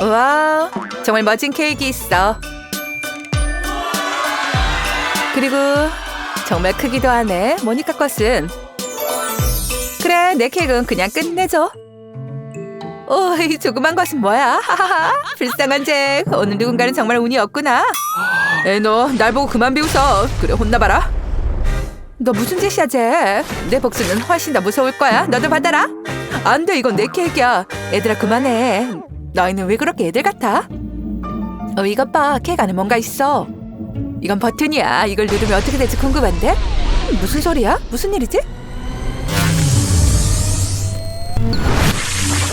와, 정말 멋진 케이크 있어. 그리고 정말 크기도 하네. 모니카 것은. 그래, 내 케이크는 그냥 끝내줘. 오, 이 조그만 것은 뭐야? 하하하, 불쌍한 잭. 오늘 누군가는 정말 운이 없구나. 에이, 너날 보고 그만 비웃어. 그래, 혼나봐라. 너 무슨 짓이야, 잭? 내 복수는 훨씬 더 무서울 거야. 너도 받아라. 안 돼, 이건 내 케이크야. 얘들아, 그만해. 너희는 왜 그렇게 애들 같아? 어, 이것 봐. 케이크 안에 뭔가 있어. 이건 버튼이야. 이걸 누르면 어떻게 될지 궁금한데? 무슨 소리야? 무슨 일이지?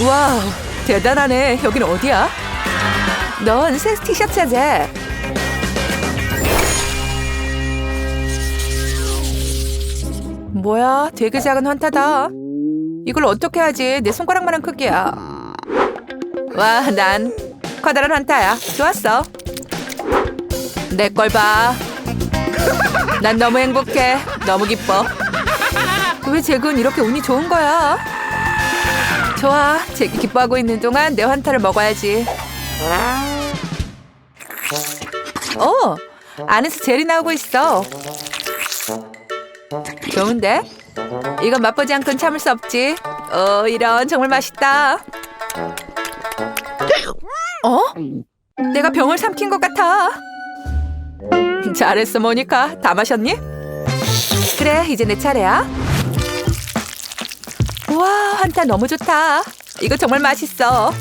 와우, 대단하네. 여긴 어디야? 넌 새 티셔츠야, 제. 뭐야, 되게 작은 환타다. 이걸 어떻게 하지? 내 손가락만한 크기야. 와, 난 커다란 환타야. 좋았어. 내 걸 봐. 난 너무 행복해. 너무 기뻐. 왜 잭은 이렇게 운이 좋은 거야? 좋아. 잭이 기뻐하고 있는 동안 내 환타를 먹어야지. 어, 안에서 젤이 나오고 있어. 좋은데? 이건 맛보지 않고는 참을 수 없지. 어, 이런 정말 맛있다. 어? 내가 병을 삼킨 것 같아. 잘했어, 모니카. 다 마셨니? 그래, 이제 내 차례야. 와, 한타 너무 좋다. 이거 정말 맛있어.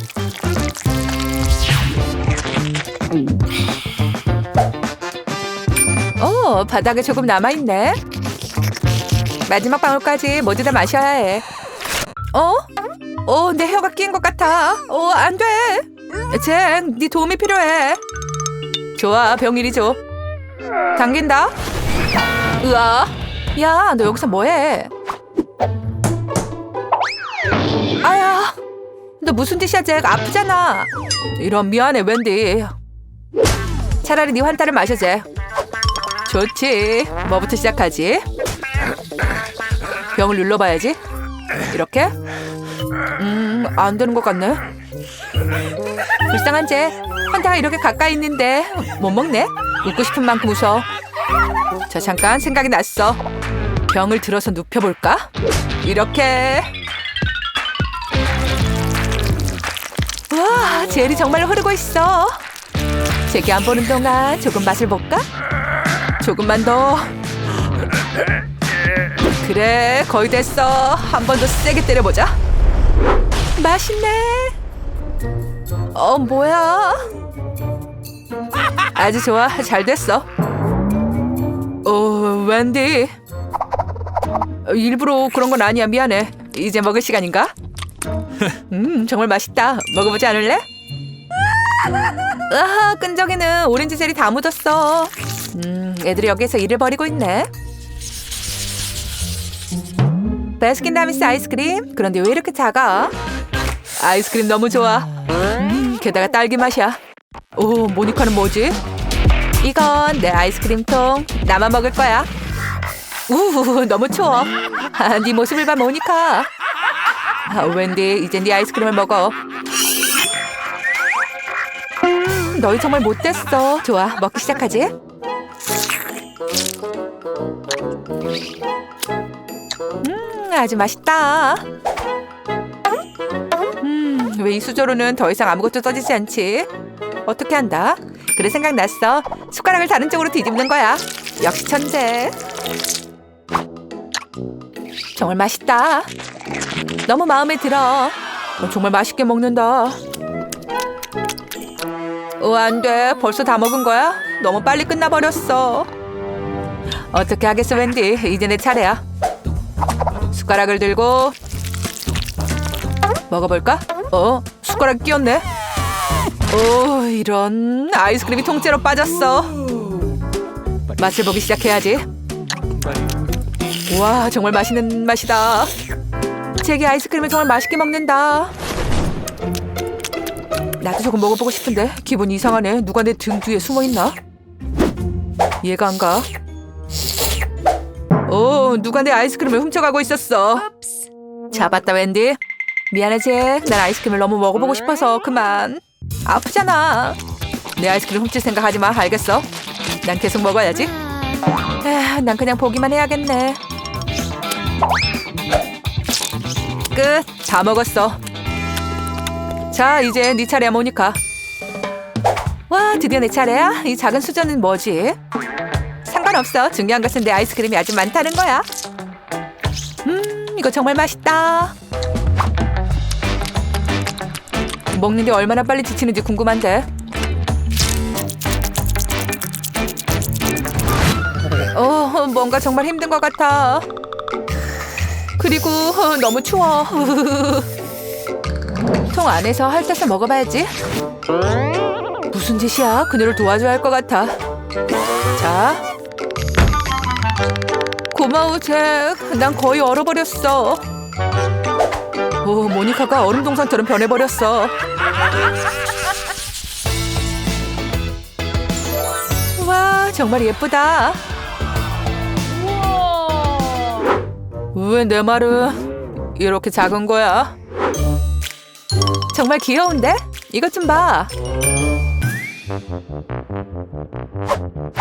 어, 바닥에 조금 남아있네. 마지막 방울까지 모두 다 마셔야 해. 어? 어, 내 혀가 낀 것 같아. 어, 안 돼. 잭, 네 도움이 필요해. 좋아, 병일이 줘. 당긴다. 으아. 야, 너 여기서 뭐해? 아야, 너 무슨 짓이야, 잭? 아프잖아. 이런 미안해, 웬디. 차라리 네 환타를 마셔, 잭. 좋지. 뭐부터 시작하지? 병을 눌러봐야지. 이렇게? 음, 안 되는 것 같네. 불쌍한 쟤. 환타가 이렇게 가까이 있는데 못 먹네. 웃고 싶은 만큼 웃어. 자, 잠깐 생각이 났어. 병을 들어서 눕혀볼까? 이렇게. 와, 젤이 정말 흐르고 있어. 제게 안 보는 동안 조금 맛을 볼까? 조금만 더. 그래, 거의 됐어. 한 번 더 세게 때려보자. 맛있네. 어, 뭐야? 아주 좋아. 잘 됐어. 어, 웬디. 어, 일부러 그런 건 아니야. 미안해. 이제 먹을 시간인가? 음, 정말 맛있다. 먹어보지 않을래? 아, 끈적이는 오렌지 젤이 다 묻었어. 음, 애들이 여기서 일을 벌이고 있네. 베스킨라빈스 아이스크림? 그런데 왜 이렇게 작아? 아이스크림 너무 좋아. 음, 게다가 딸기 맛이야. 오, 모니카는 뭐지? 이건 내 아이스크림통. 나만 먹을 거야. 우, 너무 추워. 아, 네 모습을 봐, 모니카. 아, 웬디, 이제 네 아이스크림을 먹어. 음, 너희 정말 못됐어. 좋아, 먹기 시작하지? 음, 아주 맛있다. 음, 왜이 수저로는 더 이상 아무것도 떠지지 않지? 어떻게 한다? 그래 생각났어. 숟가락을 다른 쪽으로 뒤집는 거야. 역시 천재. 정말 맛있다. 너무 마음에 들어. 어, 정말 맛있게 먹는다. 오, 안 돼. 벌써 다 먹은 거야? 너무 빨리 끝나버렸어. 어떻게 하겠어, 웬디. 이제 내 차례야. 숟가락을 들고 먹어볼까? 어, 숟가락 끼었네. 오, 이런 아이스크림이 통째로 빠졌어. 맛을 보기 시작해야지. 와, 정말 맛있는 맛이다. 제게 아이스크림을 정말 맛있게 먹는다. 나도 조금 먹어보고 싶은데 기분이 이상하네. 누가 내 등 뒤에 숨어 있나? 얘가 안 가. 오, 누가 내 아이스크림을 훔쳐가고 있었어. 잡았다, 웬디. 미안해, 잭. 난 아이스크림을 너무 먹어보고 싶어서 그만. 아프잖아. 내 아이스크림 훔칠 생각 하지 마. 알겠어? 난 계속 먹어야지. 에휴, 난 그냥 보기만 해야겠네. 끝. 다 먹었어. 자, 이제 네 차례야, 모니카. 와, 드디어 내 차례야? 이 작은 수저는 뭐지? 상관없어. 중요한 것은 내 아이스크림이 아주 많다는 거야. 음, 이거 정말 맛있다. 먹는 게 얼마나 빨리 지치는지 궁금한데. 어, 뭔가 정말 힘든 것 같아. 그리고 어, 너무 추워. 통 안에서 핥아서 먹어봐야지. 무슨 짓이야? 그녀를 도와줘야 할 것 같아. 자. 고마워, 잭. 난 거의 얼어버렸어. 오, 모니카가 얼음 동산처럼 변해버렸어. 와, 정말 예쁘다. 왜 내 말은 이렇게 작은 거야? 정말 귀여운데? 이것 좀 봐.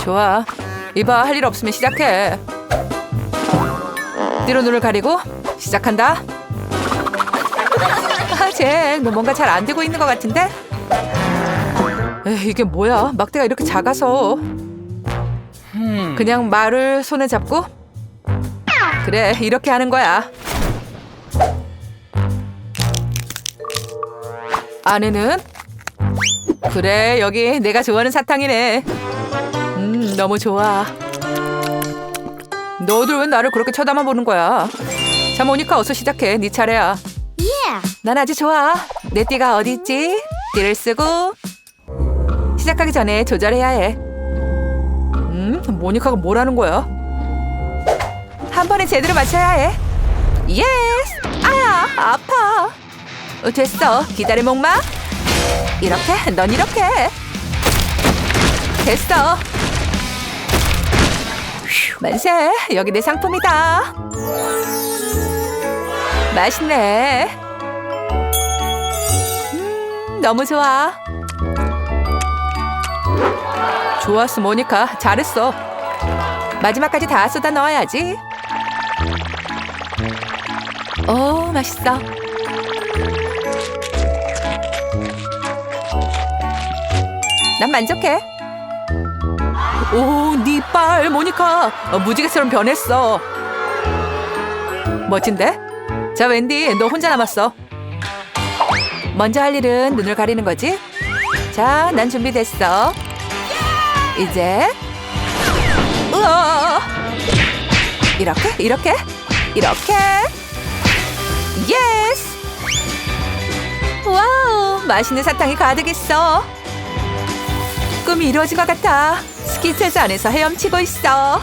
좋아. 이봐, 할 일 없으면 시작해. 뒤로 눈을 가리고 시작한다. 아, 쟤, 너 뭔가 잘 안 되고 있는 것 같은데? 에이, 이게 뭐야? 막대가 이렇게 작아서. 그냥 말을 손에 잡고 그래, 이렇게 하는 거야. 안에는 그래, 여기 내가 좋아하는 사탕이네. 음, 너무 좋아. 너들 왜 나를 그렇게 쳐다만 보는 거야? 자, 모니카 어서 시작해. 네 차례야. 난 아주 좋아. 내 띠가 어디 있지? 띠를 쓰고 시작하기 전에 조절해야 해. 음, 모니카가 뭐라는 거야? 한 번에 제대로 맞춰야 해. 예스! 아야, 아파. 어, 됐어. 기다려, 목마. 이렇게, 넌 이렇게. 됐어. 휴, 만세. 여기 내 상품이다. 맛있네. 음, 너무 좋아. 좋았어, 모니카. 잘했어. 마지막까지 다 쏟아 넣어야지. 오, 맛있어. 난 만족해. 오, 네 이빨, 모니카. 어, 무지개처럼 변했어. 멋진데? 자, 웬디, 너 혼자 남았어. 먼저 할 일은 눈을 가리는 거지? 자, 난 준비됐어. 이제. 우와. 이렇게? 이렇게? 이렇게? 예스 와우 맛있는 사탕이 가득 있어. 꿈이 이루어진 것 같아. 스키트에서 안에서 헤엄치고 있어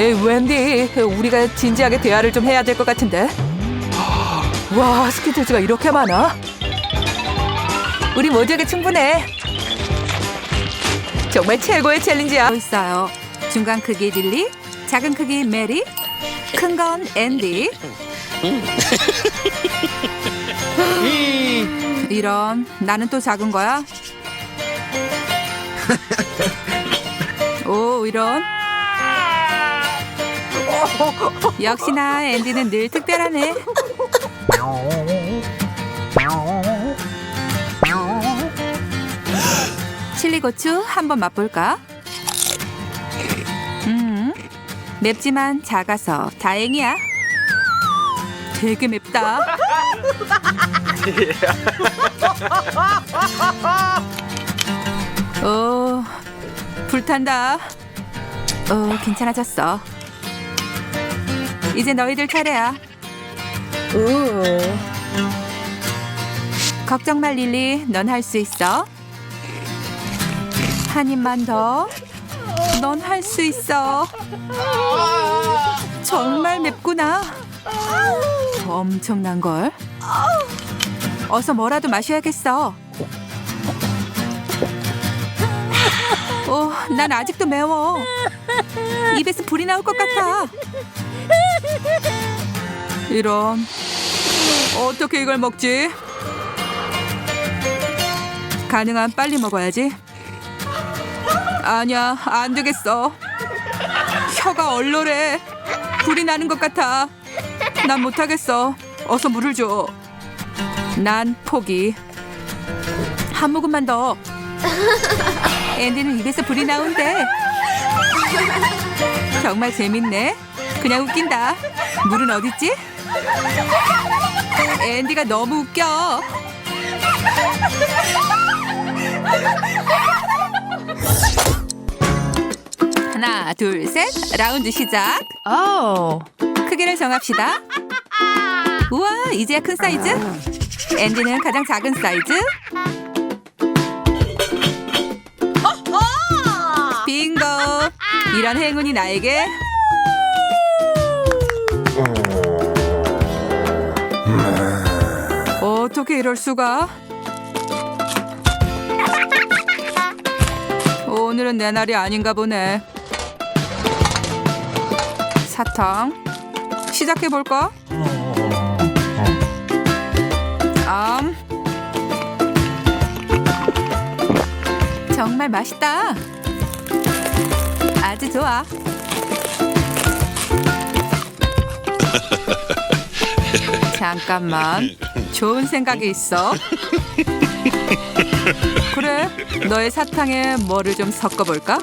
에이 웬디 우리가 진지하게 대화를 좀 해야 될 것 같은데 와 스키트즈가 이렇게 많아 우리 모두에게 충분해. 정말 최고의 챌린지야. 있어요. 중간 크기 릴리, 작은 크기 메리, 큰 건 앤디. 이런 나는 또 작은 거야? 오 이런 역시나 앤디는 늘 특별하네. 칠리고추 한번 맛볼까? 음, 맵지만 작아서 다행이야. 되게 맵다. 오, 불탄다. 오, 괜찮아졌어. 이제 너희들 차례야. 걱정 말 릴리, 넌 할 수 있어. 한 입만 더. 넌 할 수 있어. 정말 맵구나. 엄청난 걸. 어서 뭐라도 마셔야겠어. 오, 난 아직도 매워. 입에서 불이 나올 것 같아. 이런. 어, 어떻게 이걸 먹지? 가능한 빨리 먹어야지. 아니야, 안 되겠어. 혀가 얼얼해. 불이 나는 것 같아. 난 못하겠어. 어서 물을 줘. 난 포기. 한 모금만 더. 앤디는 입에서 불이 나온대. 정말 재밌네. 그냥 웃긴다. 물은 어딨지? 앤디가 너무 웃겨. 하나, 둘, 셋. 라운드 시작. 오. 크기를 정합시다. 우와, 이제야 큰 사이즈? 앤디는 가장 작은 사이즈. 빙고. 이런 행운이 나에게. 어떻게 이럴 수가? 오늘은 내 날이 아닌가 보네. 사탕 시작해 볼까? 암 정말 맛있다. 아주 좋아. 잠깐만. 좋은 생각이 있어. 그래, 너의 사탕에 뭐를 좀 섞어볼까?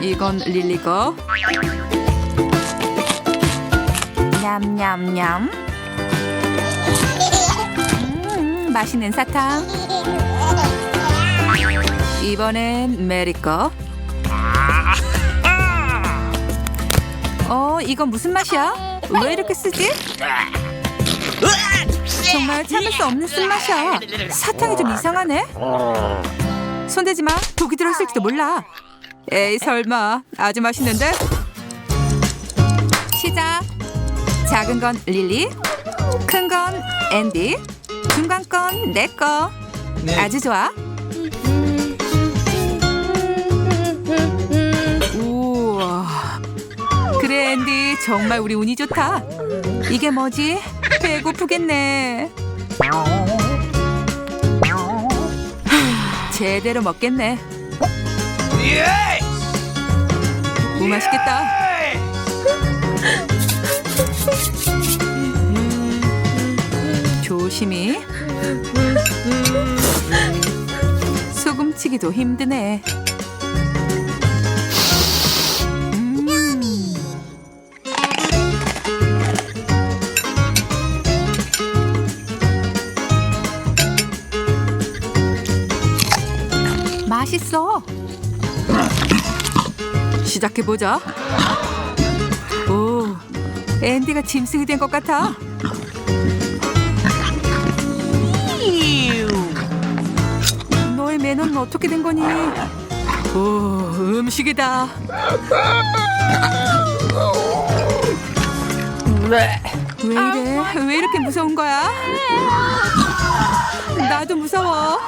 이건 릴리 거. 냠냠냠. 음, 맛있는 사탕. 이번엔 메리 거. 어, 이건 무슨 맛이야? 왜 이렇게 쓰지? 정말 참을 수 없는 쓴맛이야. 사탕이 좀 이상하네. 손대지 마. 독이 들어있을지도 몰라. 에이 설마 아주 맛있는데? 시작. 작은 건 릴리, 큰 건 앤디, 중간 건 내 거. 아주 좋아. 앤디 정말 우리 운이 좋다. 이게 뭐지? 배고프겠네. 제대로 먹겠네. 오 맛있겠다. 조심히. 소금치기도 힘드네. 있어. 시작해 보자. 오, 앤디가 짐승이 된 것 같아. 너의 매너는 어떻게 된 거니? 오, 음식이다. 왜 이래? 왜 이렇게 무서운 거야? 나도 무서워.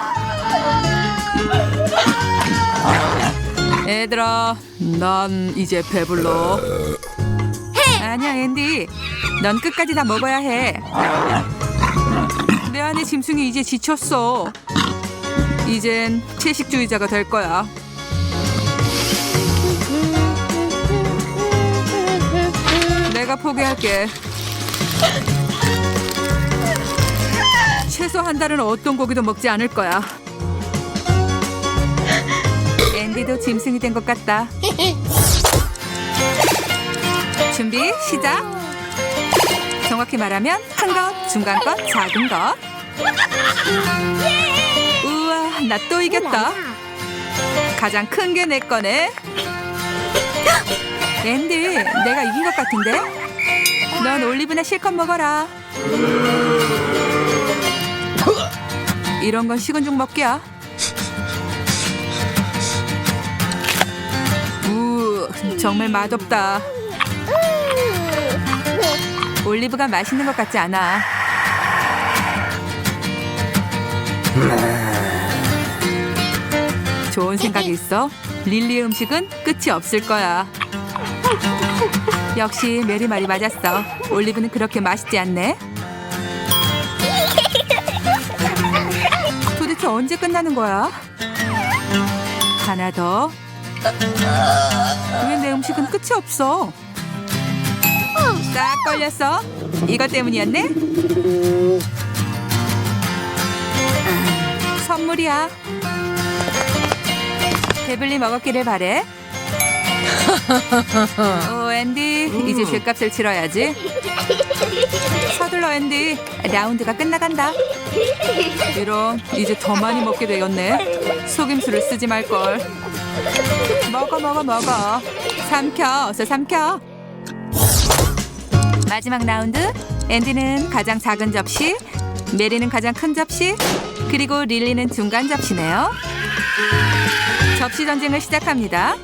얘들아, 난 이제 배불러. 아니야, 앤디. 넌 끝까지 다 먹어야 해. 내 안에 짐승이 이제 지쳤어. 이젠 채식주의자가 될 거야. 내가 포기할게. 최소 한 달은 어떤 고기도 먹지 않을 거야. 앤디도 짐승이 된 것 같다. 준비 시작. 정확히 말하면 큰 것, 중간 것, 작은 것. 우와, 나 또 이겼다. 가장 큰 게 내 거네. 앤디, 내가 이긴 것 같은데? 넌 올리브나 실컷 먹어라. 이런 건 식은 죽 먹기야. 우, 정말 맛없다. 올리브가 맛있는 것 같지 않아. 좋은 생각이 있어. 릴리의 음식은 끝이 없을 거야. 역시 메리 말이 맞았어. 올리브는 그렇게 맛있지 않네. 도대체 언제 끝나는 거야? 하나 더. 왜 내 음식은 끝이 없어? 딱 걸렸어. 이것 때문이었네? 선물이야. 배불리 먹었기를 바래. 오, 앤디, 이제 죗값을 치러야지. 서둘러, 앤디. 라운드가 끝나간다. 이런, 이제 더 많이 먹게 되었네. 속임수를 쓰지 말걸. 먹어, 먹어, 먹어. 삼켜, 어서 삼켜. 마지막 라운드. 앤디는 가장 작은 접시, 메리는 가장 큰 접시, 그리고 릴리는 중간 접시네요. 접시 전쟁을 시작합니다.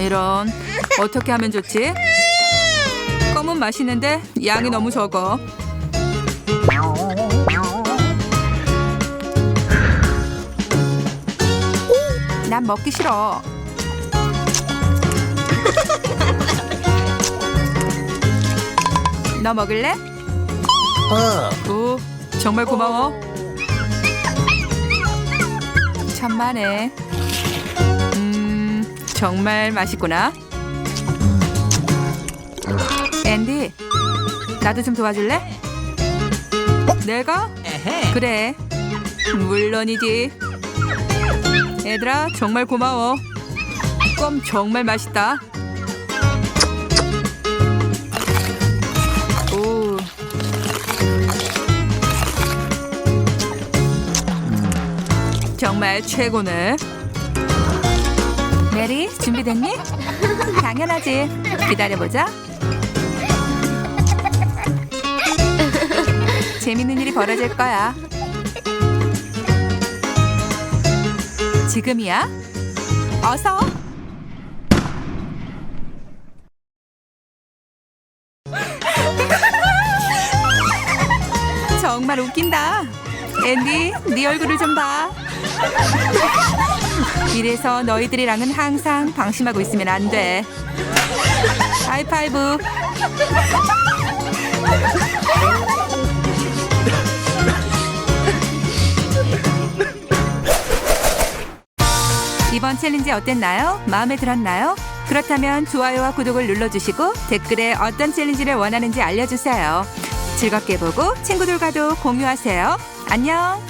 이런 어떻게 하면 좋지? 껌은 맛있는데 양이 너무 적어. 난 먹기 싫어. 너 먹을래? 오, 정말 고마워. 천만에. 음, 정말 맛있구나. 앤디, 나도 좀 도와줄래? 내가? 그래. 물론이지. 얘들아, 정말 고마워. 껌 정말 맛있다. 오. 정말 최고네. 메리, 준비됐니? 당연하지. 기다려보자. 재밌는 일이 벌어질 거야. 지금이야. 어서. 정말 웃긴다. 앤디, 네 얼굴을 좀 봐. 이래서 너희들이랑은 항상 방심하고 있으면 안 돼. 하이파이브. 이번 챌린지 어땠나요? 마음에 들었나요? 그렇다면 좋아요와 구독을 눌러주시고 댓글에 어떤 챌린지를 원하는지 알려주세요. 즐겁게 보고 친구들과도 공유하세요. 안녕!